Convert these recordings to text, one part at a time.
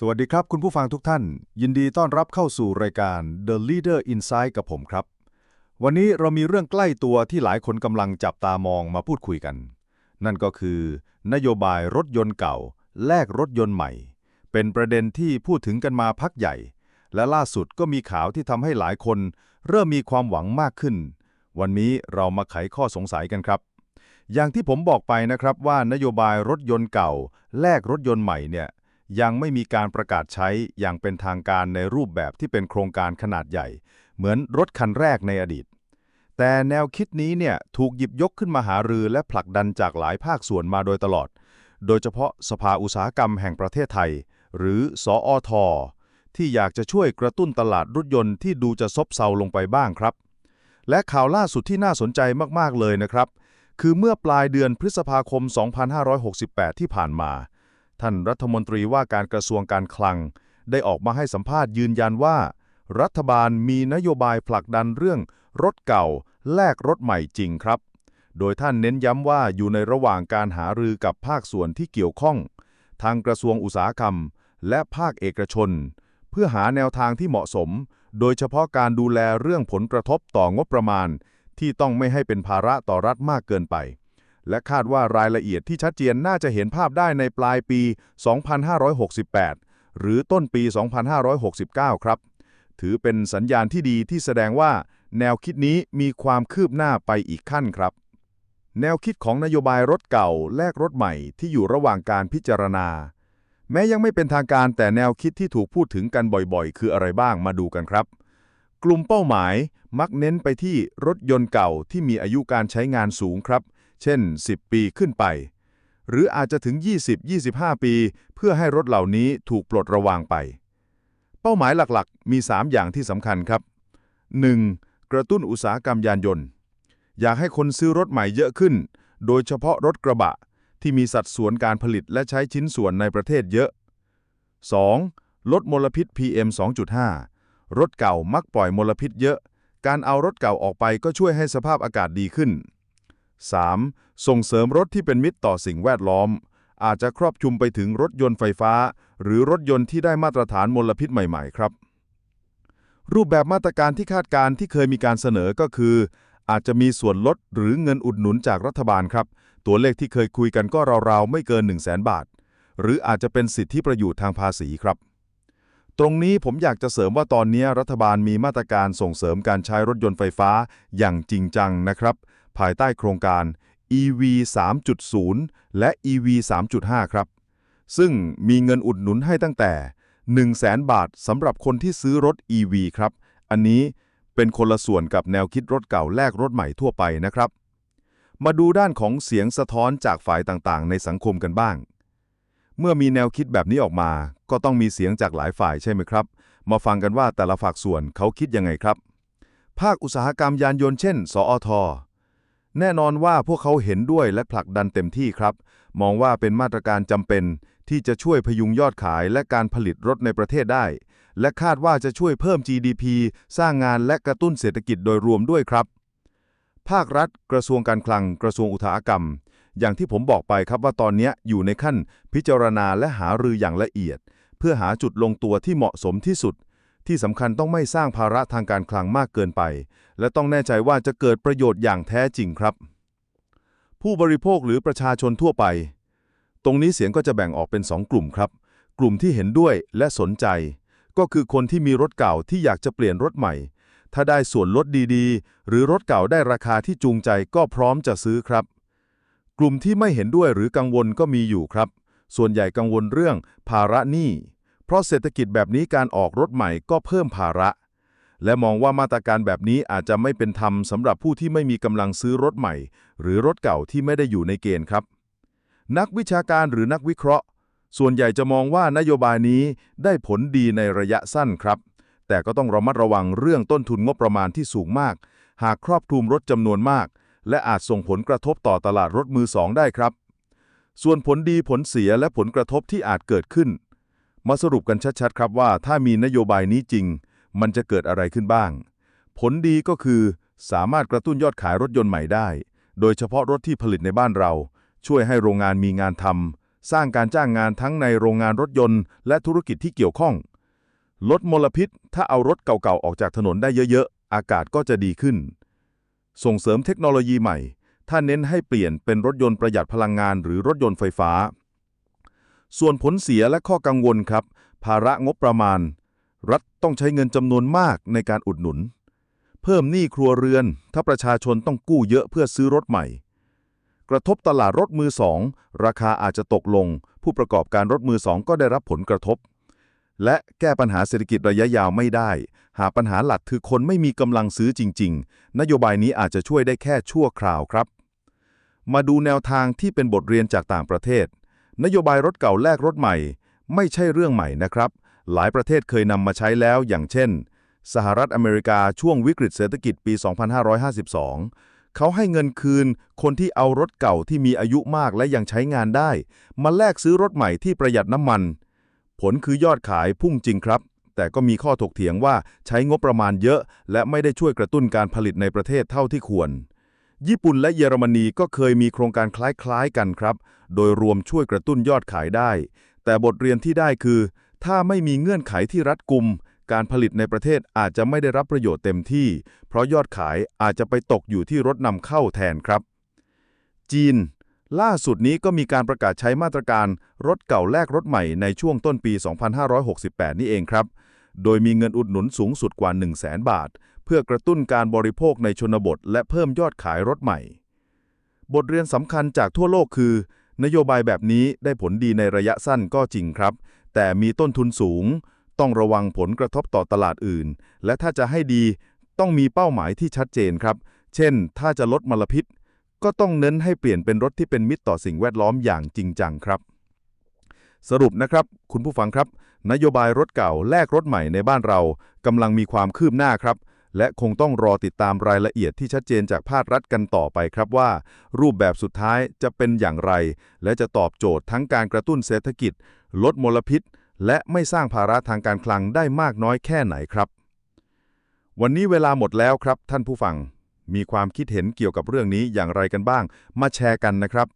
สวัสดีครับ คุณผู้ฟังทุกท่าน ยินดีต้อนรับเข้าสู่รายการ The Leader Insight กับผมครับ วันนี้เรามีเรื่องใกล้ตัวที่หลายคนกำลังจับตามองมาพูดคุยกัน นั่นก็คือ นโยบายรถยนต์เก่า แลกรถยนต์ใหม่ เป็นประเด็นที่พูดถึงกันมาพักใหญ่ และล่าสุดก็มีข่าวที่ทำให้หลายคน เริ่มมีความหวังมากขึ้น วันนี้เรามาไขข้อสงสัยกันครับ อย่างที่ผมบอกไปนะครับว่านโยบายรถยนต์เก่า แลกรถยนต์ใหม่เนี่ย ยังไม่มีการประกาศใช้อย่างเป็นทางการในรูปแบบที่เป็นโครงการขนาดใหญ่ เหมือนรถคันแรกในอดีต แต่แนวคิดนี้เนี่ยถูกหยิบยกขึ้นมาหารือและผลักดันจากหลายภาคส่วนมาโดยตลอด โดยเฉพาะสภาอุตสาหกรรมแห่งประเทศไทย หรือสออทที่อยากจะช่วยกระตุ้นตลาดรถยนต์ที่ดูจะซบเซาลงไปบ้างครับ และข่าวล่าสุดที่น่าสนใจมาก ๆ เลยนะครับ คือเมื่อปลายเดือนพฤษภาคม 2568 ที่ผ่านมา ท่านรัฐมนตรีว่าการกระทรวงการคลัง ได้ออกมาให้สัมภาษณ์ยืนยันว่า รัฐบาลมีนโยบายผลักดันเรื่อง รถเก่า แลกรถใหม่จริงครับ โดยท่านเน้นย้ำว่าอยู่ในระหว่างการหารือกับภาคส่วนที่เกี่ยวข้อง ทางกระทรวงอุตสาหกรรม และภาคเอกชน เพื่อหาแนวทางที่เหมาะสม โดยเฉพาะการดูแลเรื่องผลกระทบต่องบประมาณ ที่ต้องไม่ให้เป็นภาระต่อรัฐมากเกินไป และคาดว่ารายละเอียดที่ชัดเจนน่าจะเห็นภาพได้ในปลายปี 2568 หรือต้นปี 2569 ครับ ถือเป็นสัญญาณที่ดีที่แสดงว่า แนวคิดนี้มีความคืบหน้าไปอีกขั้นครับ แนวคิดของนโยบายรถเก่า แลกรถใหม่ที่อยู่ระหว่างการพิจารณา แม้ยังไม่เป็นทางการแต่แนวคิดที่ถูกพูดถึงกันบ่อยๆ คืออะไรบ้างมาดูกันครับกลุ่มเป้าหมายมักเน้นไปที่รถยนต์เก่าที่มีอายุการใช้งานสูงครับ เช่น 10 ปีขึ้นไป หรืออาจจะถึง 20-25 ปี เพื่อให้รถเหล่านี้ถูกปลดระวางไป เป้าหมายหลักๆ มี 3 อย่างที่สำคัญครับ 1. กระตุ้นอุตสาหกรรมยานยนต์ อยากให้คนซื้อรถใหม่เยอะขึ้น โดยเฉพาะรถกระบะ ที่มีสัดส่วนการผลิตและใช้ชิ้นส่วนในประเทศเยอะ 2. ลดมลพิษ PM 2.5 รถเก่ามักปล่อยมลพิษเยอะ การเอารถเก่าออกไปก็ช่วยให้สภาพอากาศดีขึ้น 3. ส่งเสริมรถที่เป็นมิตรต่อสิ่งแวดล้อม อาจจะครอบคลุมไปถึงรถยนต์ไฟฟ้า หรือรถยนต์ที่ได้มาตรฐานมลพิษใหม่ ๆ ครับ รูปแบบมาตรการที่คาดการณ์ที่เคยมีการเสนอก็คือ อาจจะมีส่วนลดหรือเงินอุดหนุนจากรัฐบาลครับ ตัวเลขที่เคยคุยกันก็ราวๆไม่เกิน 1 0 0 0 0แบาท หรืออาจจะเป็นสิทธิประโยชน์ทางภาษีครับตรงนี้ผมอยากจะเสริมว่าตอนนี้รัฐบาลมีมาตรการส่งเสริมการใช้รถยนต์ไฟฟ้าอย่างจริงจังนะครับ ภายใต้โครงการ EV 3.0 และ EV 3.5 ครับ ซึ่งมีเงินอุดหนุนให้ตั้งแต่ 1 0 0 0 0แบาทสำหรับคนที่ซื้อรถ EV ครับ อันนี้เป็นคนละส่วนกับแนวคิดรถเก่าแลกรถใหม่ทั่วไปนะครับ มาดูด้านของเสียงสะท้อนจากฝ่ายต่างๆ ในสังคมกันบ้าง เมื่อมีแนวคิดแบบนี้ออกมา ก็ต้องมีเสียงจากหลายฝ่ายใช่ไหมครับ มาฟังกันว่าแต่ละฝักส่วนเขาคิดยังไงครับ ภาคอุตสาหกรรมยานยนต์เช่น สอท แน่นอนว่าพวกเขาเห็นด้วยและผลักดันเต็มที่ครับ มองว่าเป็นมาตรการจำเป็น ที่จะช่วยพยุงยอดขายและการผลิตรถในประเทศได้ และคาดว่าจะช่วยเพิ่ม GDP สร้างงานและกระตุ้นเศรษฐกิจโดยรวมด้วยครับ ภาครัฐ กระทรวงการคลัง กระทรวงอุตสาหกรรม อย่างที่ผมบอกไปครับว่าตอนนี้อยู่ในขั้น พิจารณาและหารืออย่างละเอียด เพื่อหาจุดลงตัวที่เหมาะสมที่สุด ที่สำคัญต้องไม่สร้างภาระทางการคลังมากเกินไป และต้องแน่ใจว่าจะเกิดประโยชน์อย่างแท้จริงครับ ผู้บริโภคหรือประชาชนทั่วไป ตรงนี้เสียงก็จะแบ่งออกเป็น 2 กลุ่มครับ กลุ่มที่เห็นด้วยและสนใจ ก็คือคนที่มีรถเก่าที่อยากจะเปลี่ยนรถใหม่ ถ้าได้ส่วนลดดีๆ หรือรถเก่าได้ราคาที่จูงใจก็พร้อมจะซื้อครับ กลุ่มที่ไม่เห็นด้วยหรือกังวลก็มีอยู่ครับ ส่วนใหญ่กังวลเรื่องภาระหนี้ เพราะเศรษฐกิจแบบนี้การออกรถใหม่ก็เพิ่มภาระ และมองว่ามาตรการแบบนี้อาจจะไม่เป็นธรรมสำหรับผู้ที่ไม่มีกำลังซื้อรถใหม่ หรือรถเก่าที่ไม่ได้อยู่ในเกณฑ์ครับ นักวิชาการหรือนักวิเคราะห์ ส่วนใหญ่จะมองว่านโยบายนี้ได้ผลดีในระยะสั้นครับ แต่ก็ต้องระมัดระวังเรื่องต้นทุนงบประมาณที่สูงมาก หากครอบคลุมรถจำนวนมาก และอาจส่งผลกระทบต่อตลาดรถมือสองได้ครับ ส่วนผลดีผลเสียและผลกระทบที่อาจเกิดขึ้น มาสรุปกันชัดๆ ครับว่าถ้ามีนโยบายนี้จริง มันจะเกิดอะไรขึ้นบ้าง ผลดีก็คือสามารถกระตุ้นยอดขายรถยนต์ใหม่ได้ โดยเฉพาะรถที่ผลิตในบ้านเรา ช่วยให้โรงงานมีงานทำสร้างการจ้างงานทั้งในโรงงานรถยนต์ และธุรกิจที่เกี่ยวข้อง ลดมลพิษ ถ้าเอารถเก่าๆออกจากถนนได้เยอะๆ อากาศก็จะดีขึ้น ส่งเสริมเทคโนโลยีใหม่ ถ้าเน้นให้เปลี่ยนเป็นรถยนต์ประหยัดพลังงานหรือรถยนต์ไฟฟ้า ส่วนผลเสียและข้อกังวลครับ ภาระงบประมาณ รัฐต้องใช้เงินจำนวนมากในการอุดหนุน เพิ่มหนี้ครัวเรือน ถ้าประชาชนต้องกู้เยอะเพื่อซื้อรถใหม่ กระทบตลาดรถมือสองราคาอาจจะตกลง ผู้ประกอบการรถมือสองก็ได้รับผลกระทบ และแก้ปัญหาเศรษฐกิจระยะยาวไม่ได้ หากปัญหาหลักคือคนไม่มีกำลังซื้อจริง ๆ นโยบายนี้อาจจะช่วยได้แค่ชั่วคราวครับ มาดูแนวทางที่เป็นบทเรียนจากต่างประเทศ นโยบายรถเก่าแลกรถใหม่ ไม่ใช่เรื่องใหม่นะครับ หลายประเทศเคยนำมาใช้แล้วอย่างเช่น สหรัฐอเมริกาช่วงวิกฤตเศรษฐกิจปี 2552 เขาให้เงินคืนคนที่เอารถเก่าที่มีอายุมากและยังใช้งานได้ มาแลกซื้อรถใหม่ที่ประหยัดน้ำมัน ผลคือยอดขายพุ่งจริงครับ แต่ก็มีข้อถกเถียงว่าใช้งบประมาณเยอะ และไม่ได้ช่วยกระตุ้นการผลิตในประเทศเท่าที่ควร ญี่ปุ่นและเยอรมนีก็เคยมีโครงการคล้ายๆกันครับ โดยรวมช่วยกระตุ้นยอดขายได้ แต่บทเรียนที่ได้คือ ถ้าไม่มีเงื่อนไขที่รัดกุม การผลิตในประเทศอาจจะไม่ได้รับประโยชน์เต็มที่ เพราะยอดขายอาจจะไปตกอยู่ที่รถนำเข้าแทนครับ จีน ล่าสุดนี้ก็มีการประกาศใช้มาตรการรถเก่าแลกรถใหม่ในช่วงต้นปี 2568 นี่เองครับ โดยมีเงินอุดหนุนสูงสุดกว่า 1 0 0 0 0แบาท พื่อกระตุ้นการบริโภคในชนบท และเพิ่มยอดขายรถใหม่ บทเรียนสำคัญจากทั่วโลกคือ นโยบายแบบนี้ได้ผลดีในระยะสั้นก็จริงครับ แต่มีต้นทุนสูง ต้องระวังผลกระทบต่อตลาดอื่น และถ้าจะให้ดีต้องมีเป้าหมายที่ชัดเจนครับ เช่น ถ้าจะลดมลพิษ ก็ต้องเน้นให้เปลี่ยนเป็นรถที่เป็นมิตรต่อสิ่งแวดล้อมอย่างจริงจังครับ สรุปนะครับ คุณผู้ฟังครับ นโยบายรถเก่าแลกรถใหม่ในบ้านเรากำลังมีความคืบหน้าครับ และคงต้องรอติดตามรายละเอียดที่ชัดเจนจากภาครัฐกันต่อไปครับว่า รูปแบบสุดท้ายจะเป็นอย่างไร และจะตอบโจทย์ทั้งการกระตุ้นเศรษฐกิจ ลดมลพิษ และไม่สร้างภาระทางการคลังได้มากน้อยแค่ไหนครับ วันนี้เวลาหมดแล้วครับ ท่านผู้ฟัง มีความคิดเห็นเกี่ยวกับเรื่องนี้อย่างไรกันบ้าง มาแชร์กันนะครับ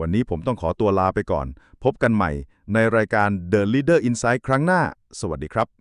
วันนี้ผมต้องขอตัวลาไปก่อน พบกันใหม่ในรายการ The Leader Insight ครั้งหน้า สวัสดีครับ